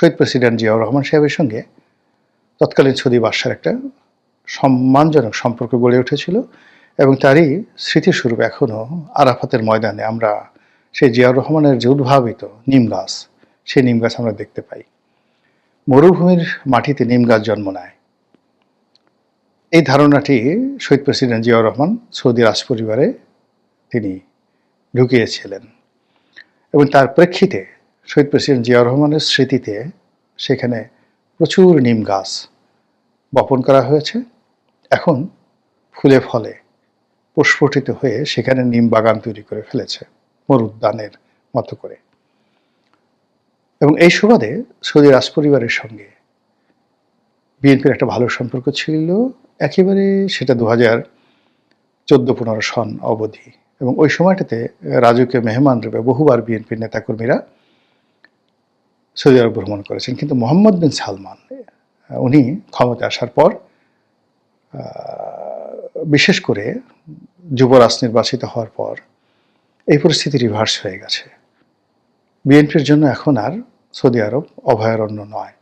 শহীদ president Ziaur Rahman সাহেবের সঙ্গে তৎকালীন সৌদি বাদশার একটা সম্মানজনক সম্পর্ক গড়ে উঠেছিল এবং তারই স্মৃতিস্বরূপ এখনও আরাফাতের ময়দানে আমরা সেই জিয়াউর রহমানের যে উদ্ভাবিত নিম গাছ, সেই নিম গাছ আমরা দেখতে পাই। মরুভূমির মাটিতে নিম গাছ জন্ম নেয়। এই ধারণাটি শহীদ প্রেসিডেন্ট জিয়াউর রহমান সৌদি রাজপরিবারে তিনি ঢুকিয়েছিলেন এবং তার প্রেক্ষিতে শহীদ প্রেসিডেন্ট জিয়াউর রহমানের স্মৃতিতে সেখানে প্রচুর নিম গাছ বপন করা হয়েছে। এখন ফুলে ফলে, প্রস্ফুটিত হয়ে সেখানে নিম বাগান তৈরি করে ফেলেছে মরুদ্যানের মতো করে। এবং এই সুবাদে সৌদি রাজপরিবারের সঙ্গে বিএনপির একটা ভালো সম্পর্ক ছিল, একেবারে সেটা দু হাজার চোদ্দ পনেরো সন অবধি। এবং ওই সময়টাতে রাজকীয় মেহমান রূপে বহুবার বিএনপির নেতাকর্মীরা সৌদি আরব ভ্রমণ করেছেন। কিন্তু মোহাম্মদ বিন সালমান উনি ক্ষমতা আসার পর বিশেষ করে যুবরাজ নির্বাচিত হওয়ার পর এই পরিস্থিতি রিভার্স হয়ে গেছে। বিএনপির জন্য এখন আর সৌদি আরব অভয়ারণ্য নয়।